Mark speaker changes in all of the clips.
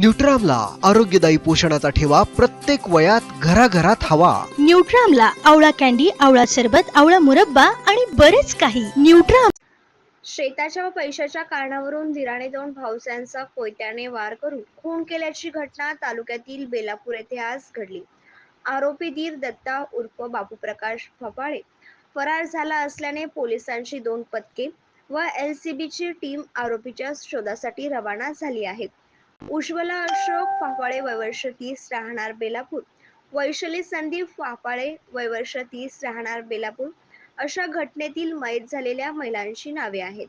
Speaker 1: न्यूट्रामला आरोग्यदायी पोषणाचा ठेवा प्रत्येक वयात घराघरात हवा.
Speaker 2: न्यूट्रामला आवळा कॅन्डी आवळा सरबत आवळा मुरब्बा आणि बरेच काही. न्यूट्राम
Speaker 3: शेताच्या व पैशाच्या कारणावरून धीराने दोन भावसांचा कोयत्याने वार करून खून केल्याची घटना तालुक्यातील बेलापूर येथे आज घडली. आरोपी धीर दत्ता उर्फ बापू प्रकाश फपाळे फरार झाला असल्याने पोलिसांची दोन पथके व एलसीबीची टीम आरोपीच्या शोधासाठी रवाना झाली आहे उज्ज्वला अशोक फाफाळे वयवर्ष तीस राहणार बेलापूर. वैशाली संदीप फाफाळे वयवर्ष तीस राहणार बेलापूर. अशा घटनेतील मयत झालेल्या महिलांची नावे आहेत.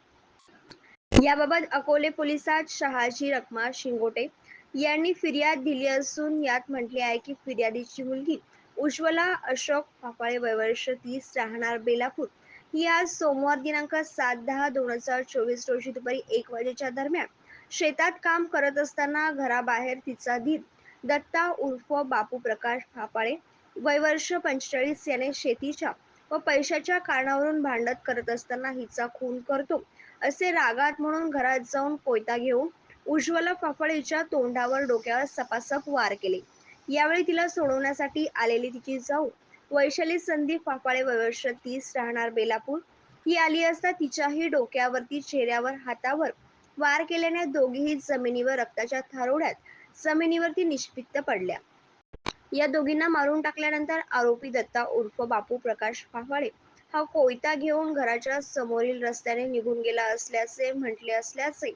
Speaker 3: याबाबत अकोले पोलिसात शहाजी रखमा शिंगोटे यांनी फिर्याद दिली असून यात म्हटले आहे की फिर्यादीची मुलगी उज्ज्वला अशोक फाफाळे वयवर्ष तीस राहणार बेलापूर. ही आज सोमवार दिनांक सात दहा दोन हजार चोवीस रोजी दुपारी एक वाजेच्या दरम्यान शेतात काम करत असताना घराबाहेर तिचा धीर दत्ता उर्फ बापू प्रकाश फापाळे वयवर्ष पंचेचाळीस याने शेतीच्या व पैशाच्या कारणावरून भांडत करत असताना हिचा खून करतो. असे रागात म्हणून घरात जाऊन कोयता घेऊन उज्ज्वला फाफळेच्या तोंडावर डोक्यावर सपासप वार केले. यावेळी तिला सोडवण्यासाठी आलेली तिची जाऊ वैशाली संदीप फाफाळे वयवर्ष तीस राहणार बेलापूर ही आली असता तिच्याही डोक्यावरती चेहऱ्यावर हातावर वार केल्याने दोघीही जमिनीवर रक्ताच्या थारोड्यात जमिनीवरती निष्पित्त पडल्या. या दोघींना मारून टाकल्यानंतर आरोपी दत्ता उर्फ बापू प्रकाश फाफाळे हा कोयता घेऊन घराच्या समोरील रस्त्याने निघून गेला असल्याचे म्हटले असल्याचे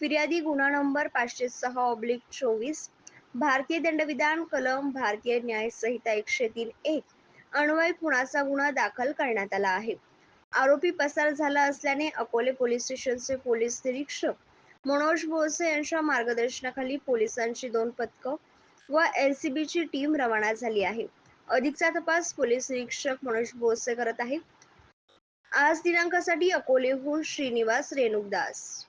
Speaker 3: फिर्यादी गुन्हा नंबर पाचशे सहा ऑब्लिक चोवीस भारतीय दंडविधान कलम भारतीय न्याय संहिता एकशे तीन एक अन्वय खुणाचा गुन्हा दाखल करण्यात आला आहे. आरोपी पसार झाला असल्याने अकोले पोलीस स्टेशनचे पोलीस निरीक्षक मनोज बोरसे यांच्या मार्गदर्शनाखाली पोलिसांची दोन पथकं व एलसीबीची टीम रवाना झाली आहे. अधिकचा तपास पोलीस निरीक्षक मनोज बोरसे करत आहेत आज दिनांकासाठी अकोलेहून श्रीनिवास रेणुकदास.